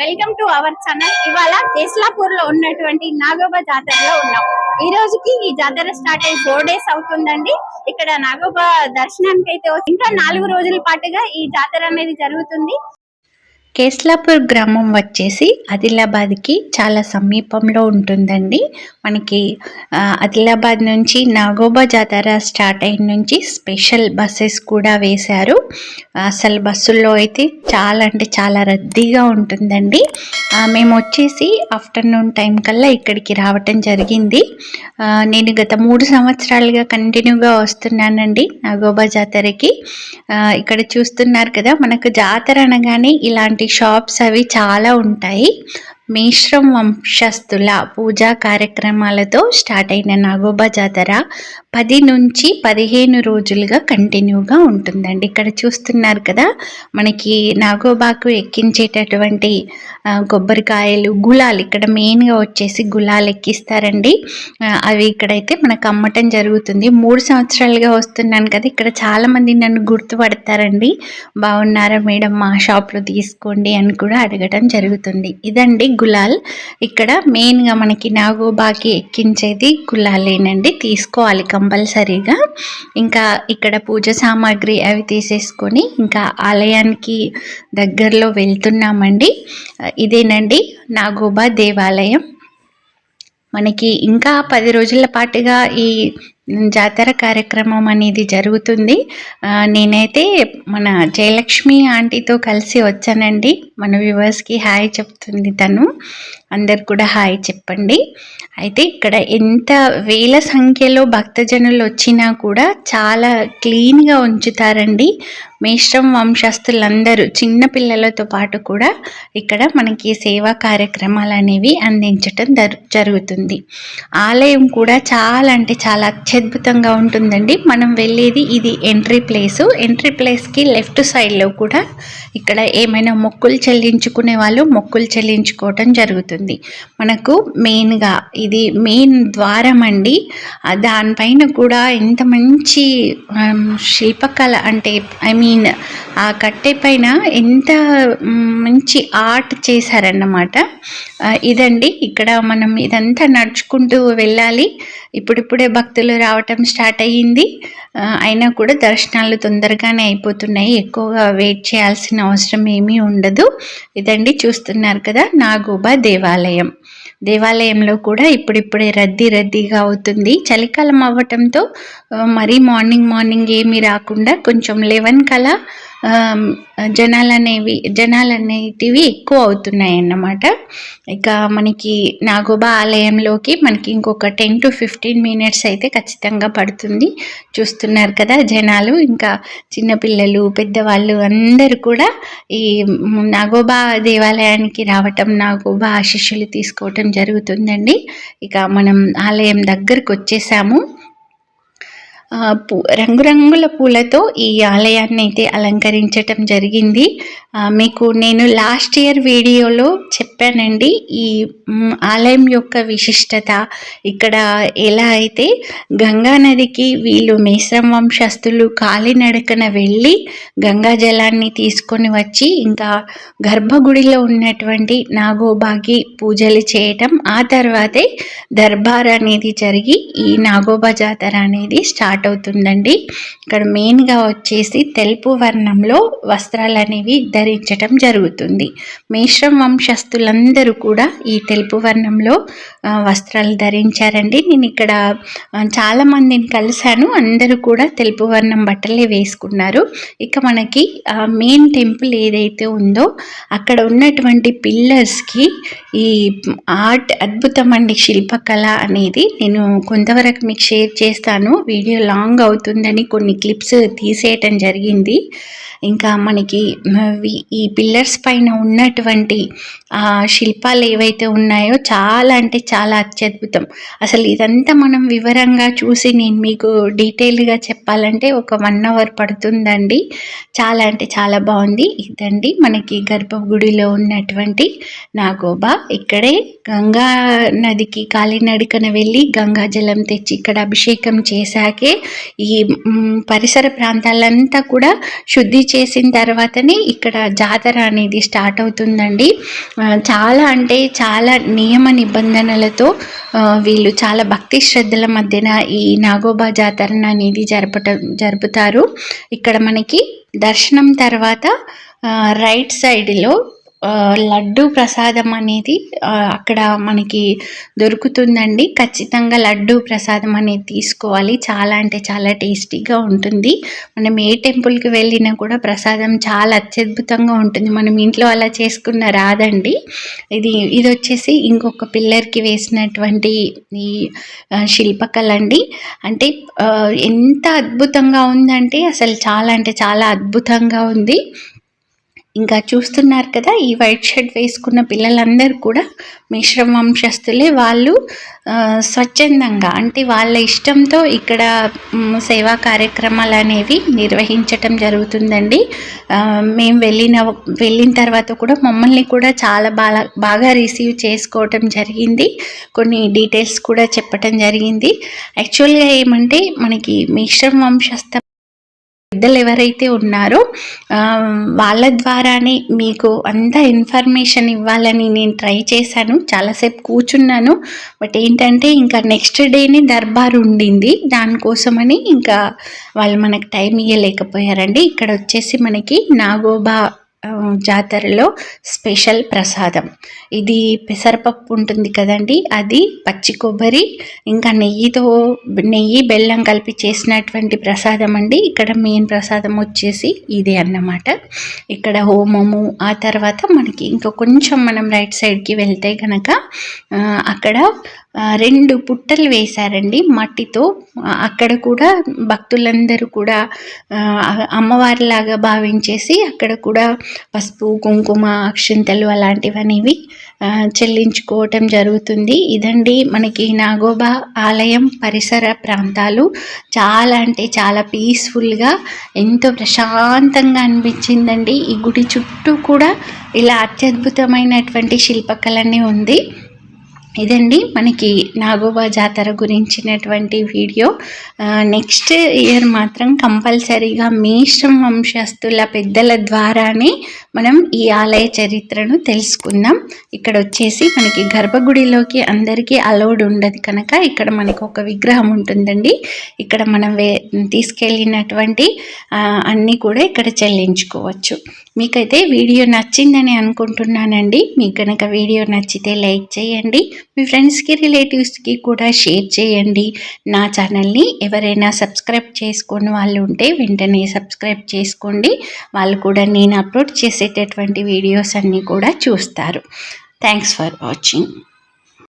Welcome to our channel. ఇవాళ కేస్లాపూర్లో ఉన్నటువంటి నాగోబా జాతరలో ఉన్నాం. ఈ రోజుకి ఈ జాతర స్టార్ట్ అయ్యి ఫోర్ డేస్ అవుతుందండి. ఇక్కడ నాగోబా దర్శనానికి అయితే ఇంకా నాలుగు రోజుల పాటుగా ఈ జాతర అనేది జరుగుతుంది. కేస్లాపూర్ గ్రామం వచ్చేసి ఆదిలాబాద్కి చాలా సమీపంలో ఉంటుందండి. మనకి ఆదిలాబాద్ నుంచి నాగోబా జాతర స్టార్ట్ అయిన నుంచి స్పెషల్ బస్సెస్ కూడా వేశారు. అసలు బస్సుల్లో అయితే చాలా అంటే చాలా రద్దీగా ఉంటుందండి. మేము వచ్చేసి ఆఫ్టర్నూన్ టైం కల్లా ఇక్కడికి రావటం జరిగింది. నేను గత మూడు సంవత్సరాలుగా కంటిన్యూగా వస్తున్నానండి నాగోబా జాతరకి. ఇక్కడ చూస్తున్నారు కదా మనకు జాతర అనగానే ఇలాంటి షాప్స్ అవి చాలా ఉంటాయి. మేశ్రం వంశస్థుల పూజా కార్యక్రమాలతో స్టార్ట్ అయిన నాగోబా జాతర పది నుంచి పదిహేను రోజులుగా కంటిన్యూగా ఉంటుందండి. ఇక్కడ చూస్తున్నారు కదా మనకి నాగోబాకు ఎక్కించేటటువంటి కొబ్బరికాయలు గులాలు. ఇక్కడ మెయిన్గా వచ్చేసి గులాలు ఎక్కిస్తారండి. అవి ఇక్కడైతే మనకు అమ్మటం జరుగుతుంది. మూడు సంవత్సరాలుగా వస్తున్నాను కదా ఇక్కడ చాలామంది నన్ను గుర్తుపడతారండి. బాగున్నారా మేడం మా షాప్లో తీసుకోండి అని కూడా అడగటం జరుగుతుంది. ఇదండి గులాల్. ఇక్కడ మెయిన్గా మనకి నాగోబాకి ఎక్కించేది గులాలేనండి. తీసుకోవాలి కంపల్సరీగా. ఇంకా ఇక్కడ పూజ సామాగ్రి అవి తీసేసుకొని ఇంకా ఆలయానికి దగ్గరలో వెళ్తున్నామండి. ఇదేనండి నాగోబా దేవాలయం. మనకి ఇంకా పది రోజుల పాటుగా ఈ జాతర కార్యక్రమం అనేది జరుగుతుంది. నేనైతే మన జయలక్ష్మి ఆంటీతో కలిసి వచ్చానండి. మన వ్యూవర్స్కి హాయ్ చెప్తుంది తను. అందరు కూడా హాయ్ చెప్పండి. అయితే ఇక్కడ ఎంత వేల సంఖ్యలో భక్తజనులు వచ్చినా కూడా చాలా క్లీన్గా ఉంచుతారండి. మేష్ట్రం వంశస్థులందరూ చిన్న పిల్లలతో పాటు కూడా ఇక్కడ మనకి సేవా కార్యక్రమాలు అనేవి అందించటం జరుగుతుంది. ఆలయం కూడా చాలా అంటే చాలా అత్యద్భుతంగా ఉంటుందండి. మనం వెళ్ళేది ఇది ఎంట్రీ ప్లేసు. ఎంట్రీ ప్లేస్కి లెఫ్ట్ సైడ్లో కూడా ఇక్కడ ఏమైనా మొక్కులు చెల్లించుకునే వాళ్ళు మొక్కులు చెల్లించుకోవటం జరుగుతుంది. మనకు మెయిన్గా ఇది మెయిన్ ద్వారం అండి. దానిపైన కూడా ఎంత మంచి శిల్పకళ అంటే ఐ మీన్ ఆ కట్టె పైన ఎంత మంచి ఆర్ట్ చేశారన్నమాట. ఇదండి. ఇక్కడ మనం ఇదంతా నడుచుకుంటూ వెళ్ళాలి. ఇప్పుడిప్పుడే భక్తులు రావటం స్టార్ట్ అయ్యింది. అయినా కూడా దర్శనాలు తొందరగానే అయిపోతున్నాయి. ఎక్కువగా వెయిట్ చేయాల్సిన అవసరం ఏమీ ఉండదు. ఇదండి చూస్తున్నారు కదా నాగోబా దేవాలయం. దేవాలయంలో కూడా ఇప్పుడిప్పుడే రద్దీ రద్దీగా అవుతుంది. చలికాలం అవ్వటంతో మరీ మార్నింగ్ మార్నింగ్ ఏమీ రాకుండా కొంచెం లెవెన్ కలా జనాలు అనేవి జనాలు అనేటివి ఎక్కువ అవుతున్నాయి అన్నమాట. ఇక మనకి నాగోబా ఆలయంలోకి మనకి ఇంకొక టెన్ టు ఫిఫ్టీన్ మినిట్స్ అయితే ఖచ్చితంగా పడుతుంది. చూస్తున్నారు కదా జనాలు ఇంకా చిన్నపిల్లలు పెద్దవాళ్ళు అందరూ కూడా ఈ నాగోబా దేవాలయానికి రావటం నాగోబా ఆశీస్సులు తీసుకోవటం జరుగుతుందండి. ఇక మనం ఆలయం దగ్గరకు వచ్చేసాము. రంగురంగుల పూలతో ఈ ఆలయాన్ని అయితే అలంకరించటం జరిగింది. మీకు నేను లాస్ట్ ఇయర్ వీడియోలో చెప్పానండి ఈ ఆలయం యొక్క విశిష్టత. ఇక్కడ ఎలా అయితే గంగా నదికి వీళ్ళు మేశ్రం వంశస్థులు కాలినడకన వెళ్ళి గంగా జలాన్ని తీసుకొని వచ్చి ఇంకా గర్భగుడిలో ఉన్నటువంటి నాగోబాకి పూజలు చేయటం ఆ తర్వాతే దర్బార్ అనేది జరిగి ఈ నాగోబా జాతర అనేది స్టార్ట్ అవుతుందండి. ఇక్కడ మెయిన్గా వచ్చేసి తెలుపు వర్ణంలో వస్త్రాలు అనేవి ధరించటం జరుగుతుంది. మేశ్రం వంశస్థులందరూ కూడా ఈ తెలుపు వర్ణంలో వస్త్రాలు ధరించారండి. నేను ఇక్కడ చాలామందిని కలిశాను. అందరూ కూడా తెలుపు వర్ణం బట్టలే వేసుకున్నారు. ఇక మనకి మెయిన్ టెంపుల్ ఏదైతే ఉందో అక్కడ ఉన్నటువంటి పిల్లర్స్కి ఈ ఆర్ట్ అద్భుతం అండి శిల్పకళ అనేది నేను కొంతవరకు మీకు షేర్ చేస్తాను. వీడియో లాంగ్ అవుతుందని కొన్ని క్లిప్స్ తీసేయటం జరిగింది. ఇంకా మనకి ఈ పిల్లర్స్ పైన ఉన్నటువంటి శిల్పాలు ఏవైతే ఉన్నాయో చాలా అంటే చాలా అత్యద్భుతం. అసలు ఇదంతా మనం వివరంగా చూసి నేను మీకు డీటెయిల్గా చెప్పాలంటే ఒక వన్ అవర్ పడుతుందండి. చాలా అంటే చాలా బాగుంది. ఇదండి మనకి గర్భగుడిలో ఉన్నటువంటి నాగోబా. ఇక్కడే గంగా నదికి కాలినడకన వెళ్ళి గంగా జలం తెచ్చి ఇక్కడ అభిషేకం చేశాకే ఈ పరిసర ప్రాంతాలంతా కూడా శుద్ధి చేసిన తర్వాతనే ఇక్కడ జాతర అనేది స్టార్ట్ అవుతుందండి. చాలా అంటే చాలా నియమ నిబంధనలతో వీళ్ళు చాలా భక్తి శ్రద్ధల మధ్యన ఈ నాగోబా జాతరను అనేది జరపటం జరుపుతారు. ఇక్కడ మనకి దర్శనం తర్వాత రైట్ సైడ్లో లడ్డు ప్రసాదం అనేది అక్కడ మనకి దొరుకుతుందండి. ఖచ్చితంగా లడ్డు ప్రసాదం అనేది తీసుకోవాలి. చాలా అంటే చాలా టేస్టీగా ఉంటుంది. మనం ఏ టెంపుల్కి వెళ్ళినా కూడా ప్రసాదం చాలా అత్యద్భుతంగా ఉంటుంది. మనం ఇంట్లో అలా చేసుకున్న రాదండి. ఇది ఇది వచ్చేసి ఇంకొక పిల్లర్కి వేసినటువంటి ఈ శిల్పకళ అండి అంటే ఎంత అద్భుతంగా ఉందంటే అసలు చాలా అంటే చాలా అద్భుతంగా ఉంది. ఇంకా చూస్తున్నారు కదా ఈ వైట్ షర్ట్ వేసుకున్న పిల్లలందరూ కూడా మిశ్రమ వంశస్థులే. వాళ్ళు స్వచ్ఛందంగా అంటే వాళ్ళ ఇష్టంతో ఇక్కడ సేవా కార్యక్రమాలు అనేవి నిర్వహించటం జరుగుతుందండి. మేము వెళ్ళిన వెళ్ళిన తర్వాత కూడా మమ్మల్ని కూడా చాలా బాగా బాగా రిసీవ్ చేసుకోవటం జరిగింది. కొన్ని డీటెయిల్స్ కూడా చెప్పటం జరిగింది. యాక్చువల్గా ఏమంటే మనకి మిశ్రమ వంశస్థ పెద్దలు ఎవరైతే ఉన్నారో వాళ్ళ ద్వారానే మీకు అంత ఇన్ఫర్మేషన్ ఇవ్వాలని నేను ట్రై చేశాను. చాలాసేపు కూర్చున్నాను. బట్ ఏంటంటే ఇంకా నెక్స్ట్ డేనే దర్బార్ ఉండింది. దానికోసమని ఇంకా వాళ్ళు మనకు టైం ఇవ్వలేకపోయారండి ఇక్కడ వచ్చేసి మనకి నాగోబా జాతరలో స్పెషల్ ప్రసాదం. ఇది పెసరపప్పు ఉంటుంది కదండి అది పచ్చి కొబ్బరి ఇంకా నెయ్యితో నెయ్యి బెల్లం కలిపి చేసినటువంటి ప్రసాదం అండి. ఇక్కడ మెయిన్ ప్రసాదం వచ్చేసి ఇదే అన్నమాట. ఇక్కడ హోమము ఆ తర్వాత మనకి ఇంకా కొంచెం మనం రైట్ సైడ్కి వెళ్తే కనుక అక్కడ రెండు పుట్టలు వేశారండి మట్టితో. అక్కడ కూడా భక్తులందరూ కూడా అమ్మవారిలాగా భావించేసి అక్కడ కూడా పసుపు కుంకుమ అక్షింతలు అలాంటివనేవి చెల్లించుకోవటం జరుగుతుంది. ఇదండి మనకి నాగోబా ఆలయం పరిసర ప్రాంతాలు. చాలా అంటే చాలా పీస్ఫుల్గా ఎంతో ప్రశాంతంగా అనిపించిందండి. ఈ గుడి చుట్టూ కూడా ఇలా అత్యద్భుతమైనటువంటి శిల్పకళనే ఉంది. ఇదండి మనకి నాగోబా జాతర గురించినటువంటి వీడియో. నెక్స్ట్ ఇయర్ మాత్రం కంపల్సరీగా మేషం వంశస్థుల పెద్దల ద్వారానే మనం ఈ ఆలయ చరిత్రను తెలుసుకుందాం. ఇక్కడ వచ్చేసి మనకి గర్భగుడిలోకి అందరికీ అలౌడ్ ఉండదు కనుక ఇక్కడ మనకు ఒక విగ్రహం ఉంటుందండి. ఇక్కడ మనం వే తీసుకెళ్ళినటువంటి అన్నీ కూడా ఇక్కడ చెల్లించుకోవచ్చు. మీకైతే వీడియో నచ్చిందని అనుకుంటున్నానండి. మీకు కనుక వీడియో నచ్చితే లైక్ చేయండి. మీ ఫ్రెండ్స్కి రిలేటివ్స్కి కూడా షేర్ చేయండి. నా ఛానల్ని ఎవరైనా సబ్స్క్రైబ్ చేసుకొని వాళ్ళు ఉంటే వెంటనే సబ్స్క్రైబ్ చేసుకోండి. వాళ్ళు కూడా నేను అప్లోడ్ చేసేటటువంటి వీడియోస్ అన్నీ కూడా చూస్తారు. Thanks for watching